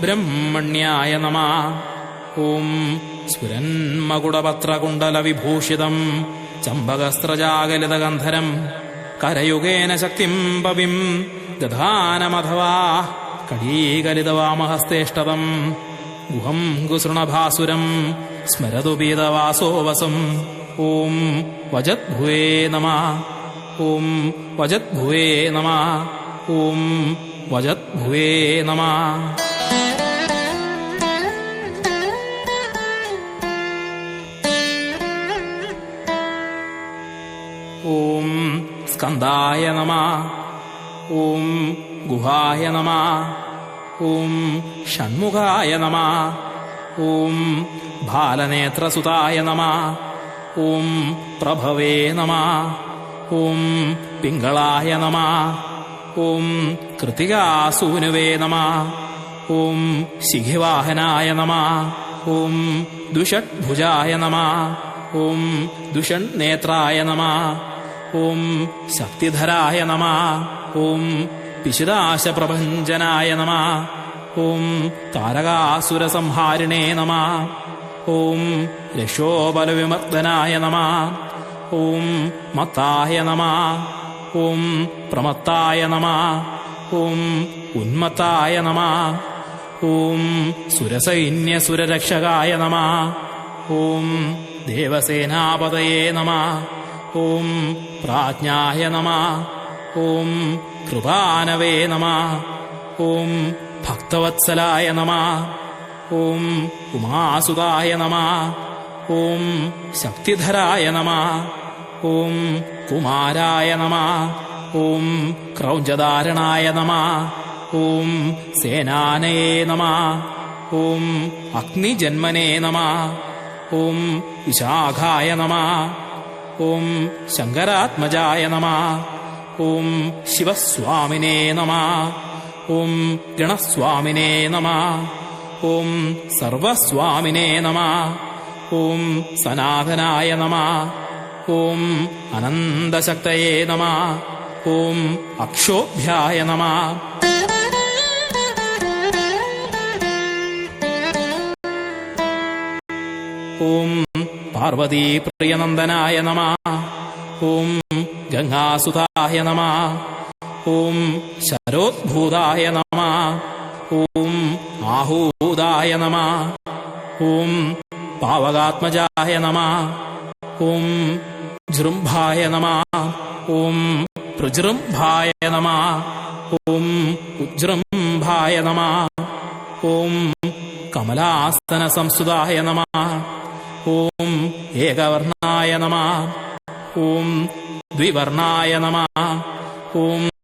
ബ്രഹ്മണ്യായ നമ. ഓം സ്ഫുരന്മകുടപത്രകുണ്ടലവിഭൂഷിതം ചമ്പകസ്ത്രജാഗലിതഗന്ധരം കരയുഗേന ശക്തിം പവിം ദധാനമഥവാ കടീകലിതവാമഹസ്തേഷ്ടതം ഗുഹം ഗുസൃണഭാസുരം സ്മരതു പീതവാസോവസം ഓം വജദ്ഭുവേ നമ. ഓം വജദ്ഭുവേ നമ. ഓം വജദ്ഭുവേ നമ. ഓം സ്കന്ധായ നമ. ഓം ഗുഹായ നമ. ഓം ഷൺമുഖായ നമ. ഓം ബാലനേത്രസുതായ നമ. ഓം പ്രഭവേ നമ. ഓം പിങ്കളായ നമ. ഓം കൃതികാസൂനുവേ നമ. ഓം ശിഖിവാഹനായ നമ. ഓം ദുഷഡ്ഭുജായ നമ. ഓം ദുഷൺനേത്രായ നമ. ഓം ശക്തിധരായ നമ. ഓം പിശുദാശപ്രഭഞ്ജനായ നമ. ഓം താരകാസുരസംഹാരിണേ നമ. ഓം രക്ഷോബലവിമർദ്ദനായ നമ. ഓം മത്തായ നമ. ഓം പ്രമത്തായ നമ ഓം ഉന്മത്തായ നമ ഓം സുരസൈന്യസുരരക്ഷകായ നമ ഓം ദേവസേനാപതയേ നമ ഓം പ്രാജ്ഞായ നമ ഓം കൃപാനവേ നമ ഓം ഭക്തവത്സലായ നമ ഓം ഉമാസുതായ നമ ഓം ശക്തിധരായ നമ ഓം കുമാരായ നമ ഓം ക്രൗഞ്ചധാരണായ നമ ഓം സേനാനയേ നമ ഓം അഗ്നിജന്മനേ നമ ഓം വിശാഖായ നമ ഓം ശങ്കരാത്മജായ നമ ഓം ശിവസ്വാമിനേ നമ ഓം ഗണസ്വാമിനേ നമ ഓം സർവസ്വാമിനേ നമ ഓം സനാതനായ നമ ഓം അനന്തശക്തയേ നമ ഓം അക്ഷോഭ്യായ നമ. ഓം പാർവതീപ്രിയനന്ദനായ നമ ഓം ഗംഗാസുതായ നമ ഓം ശരോദ്ഭൂതായ നമ ഓം ആഹൂതായ നമ ഓം പാവകാത്മജായ നമ. ഓം ജൃംഭായ നമ ഓം പ്രജൃംഭായ നമ ഓം ഉജൃംഭായ നമ ഓം കമലാസന സംസ്തുതായ നമ ഓം ഏകവർണായ നമ ഓം ദ്വിവർണായ നമ ഓം